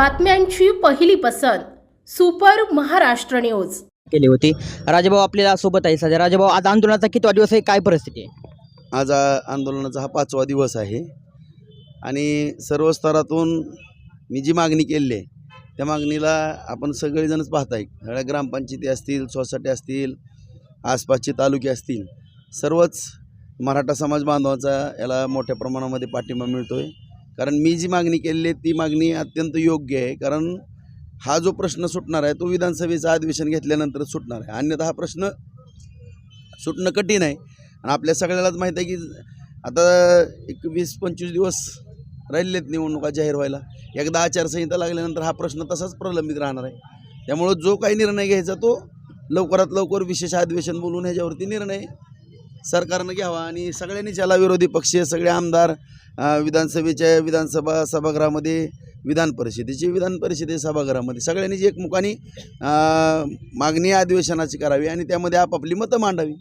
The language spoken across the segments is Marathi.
बातम्यांची पहिली पसंत सुपर महाराष्ट्र न्यूज. केली होती. राजाभाऊ आपल्याला सोबत आहे सध्या. राजाभाऊ आज आंदोलनाचा कितवा दिवस आहे? काय परिस्थिती आहे? आज आ- आंदोलनाचा हा पाचवा दिवस आहे. आणि सर्व स्तरातून मी जी मागणी केली आहे त्या मागणीला आपण सगळेजणच पाहत आहे सगळ्या ग्रामपंचायती असतील सोसायटी असतील आसपासचे तालुके असतील सर्वच मराठा समाज बांधवाचा याला मोठ्या प्रमाणामध्ये पाठिंबा मिळतो आहे कारण मी जी मागणी केलेली आहे ती मागणी अत्यंत योग्य आहे. कारण हा जो प्रश्न सुटणार आहे तो विधानसभेचं अधिवेशन घेतल्यानंतर सुटणार आहे. अन्यथा हा प्रश्न सुटणं कठीण आहे. आणि आपल्या सगळ्यालाच माहीत आहे की आता एक वीस पंचवीस दिवस राहिलेत निवडणुका जाहीर व्हायला. एकदा आचारसंहिता लागल्यानंतर हा प्रश्न तसाच प्रलंबित राहणार आहे. त्यामुळं जो काही निर्णय घ्यायचा तो लवकरात लवकर विशेष अधिवेशन बोलून ह्याच्यावरती निर्णय सरकारनं घ्यावा आणि सगळ्यांनीच याला विरोधी पक्ष सगळे आमदार विधानसभेच्या विधानसभा सभागृहामध्ये विधान परिषदेचे विधान परिषदे सभागृहामध्ये सगळ्यांनीच एकमुखाने अं, मागणी अधिवेशनाची करावी आणि त्यामध्ये आपापली मतं मांडावी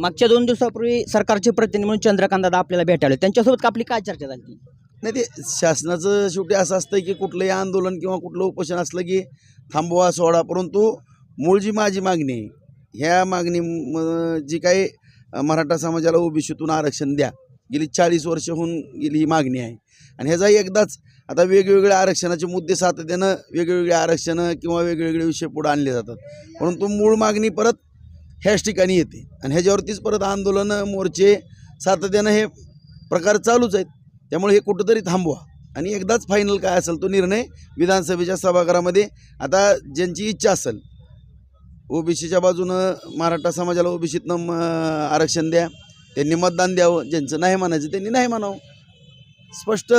मागच्या दोन दिवसापूर्वी सरकारचे प्रतिनिधी म्हणून चंद्रकांत दादा आपल्याला भेटायला. त्यांच्यासोबत आपली काय चर्चा झाली ती? नाही ते शासनाचं शेवटी असं असतं की कुठलंही आंदोलन किंवा कुठलं उपोषण असलं की थांबवा सोडा परंतु मूळ जी माझी मागणी ह्या मागणी जी काही मराठा समाजाला ओबीसीतून आरक्षण द्या. गेली चाळीस वर्ष होऊन गेली ही मागणी आहे. आणि ह्याचा एकदाच आता वेगवेगळ्या आरक्षणाचे मुद्दे सातत्यानं वेगवेगळे आरक्षणं किंवा वेगवेगळे विषय पुढे आणले जातात. परंतु मूळ मागणी परत ह्याच ठिकाणी येते. आणि ह्याच्यावरतीच परत आंदोलनं मोर्चे सातत्यानं हे प्रकार चालूच आहेत. त्यामुळे हे कुठंतरी थांबवा. आणि एकदाच फायनल काय असेल तो निर्णय विधानसभेच्या सभागृहामध्ये आता ज्यांची इच्छा असेल ओबीसीच्या बाजूनं मराठा समाजाला ओबीसीतनं आरक्षण द्या. त्यांनी मतदान द्यावं. ज्यांचं नाही म्हणायचं त्यांनी नाही म्हणावं. स्पष्ट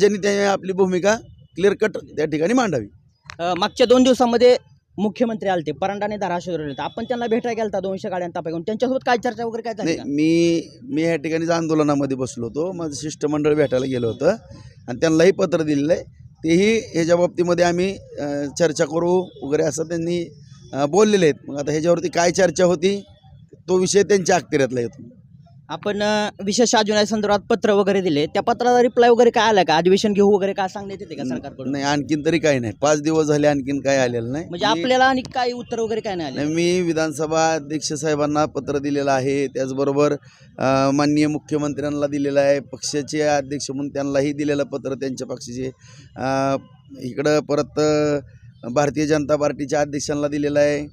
ज्यांनी त्या आपली भूमिका क्लिअर कट त्या ठिकाणी मांडावी. मागच्या दोन दिवसामध्ये मुख्यमंत्री आलते. परांडाने धाराशिव आपण त्यांना भेटायला गेलता दोनशे गाड्यांना तापा घेऊन. त्यांच्यासोबत काय चर्चा वगैरे काय झाली नाही? मी मी ह्या ठिकाणीच आंदोलनामध्ये बसलो होतो. माझं शिष्टमंडळ भेटायला गेलं होतं. आणि त्यांनाही पत्र दिलेलं आहे. तेही ह्याच्या बाबतीमध्ये आम्ही अं, चर्चा करू वगैरे असं त्यांनी बोललेले आहेत. मग आता ह्याच्यावरती काय चर्चा होती तो विषय त्यांच्या अखत्यारीतला येतो. आपण अ, विशेष अजून संदर्भात पत्र वगैरे दिले. त्या पत्राचा रिप्लाय वगैरे काय आला का? अधिवेशन घेऊ वगैरे काय सांगण्यात येते का सरकारकडून? नाही आणखीन तरी काही नाही. पाच दिवस झाले आणखीन काय आलेलं नाही. म्हणजे मी- आपल्याला आणि काही उत्तर वगैरे काय नाही आले नाही, मी विधानसभा अध्यक्ष साहेबांना पत्र दिलेलं आहे. त्याचबरोबर अ, माननीय मुख्यमंत्र्यांना दिलेलं आहे. पक्षाचे अध्यक्ष म्हणून त्यांनाही दिलेलं पत्र त्यांच्या पक्षाचे. अ, इकडं परत अ, भारतीय जनता पार्टीच्या अध्यक्षांना दिलेलं आहे.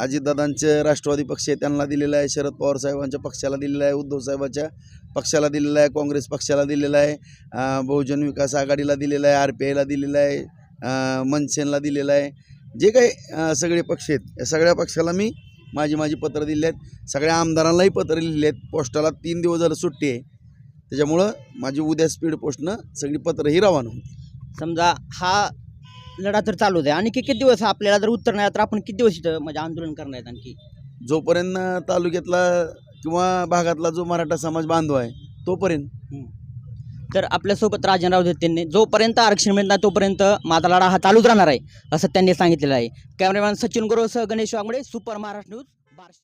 अजितदादांचं राष्ट्रवादी पक्ष आहे त्यांना दिलेलं आहे. शरद पवार साहेबांच्या पक्षाला दिलेलं आहे. उद्धव साहेबांच्या पक्षाला दिलेलं आहे. काँग्रेस पक्षाला दिलेलं आहे. बहुजन विकास आघाडीला दिलेलं आहे. आर पी आयला दिलेलं आहे. मनसेनला दिलेलं आहे. जे काही सगळे पक्ष आहेत या सगळ्या पक्षाला मी माझी माझी पत्र दिली आहेत. सगळ्या आमदारांनाही पत्र लिहिली आहेत. पोस्टाला तीन दिवस झालं सुट्टी आहे. त्याच्यामुळं माझी उद्या स्पीड पोस्टनं सगळी पत्रही रवाना होती समजा हा लढा तर चालू आहे आणि किती दिवस आपल्याला जर उत्तर नाही तर आपण किती दिवस इथं म्हणजे आंदोलन करणार आहेत आणखी? जोपर्यंत तालुक्यातला किंवा भागातला जो मराठा समाज बांधव आहे तोपर्यंत. तर आपल्यासोबत राजन राव त्यांनी जोपर्यंत आरक्षण मिळत नाही तोपर्यंत माझा लढा हा चालूच राहणार आहे असं त्यांनी सांगितलेलं आहे. कॅमेरामॅन सचिन गुरुसह गणेश वांगडे सुपर महाराष्ट्र न्यूज बार्शी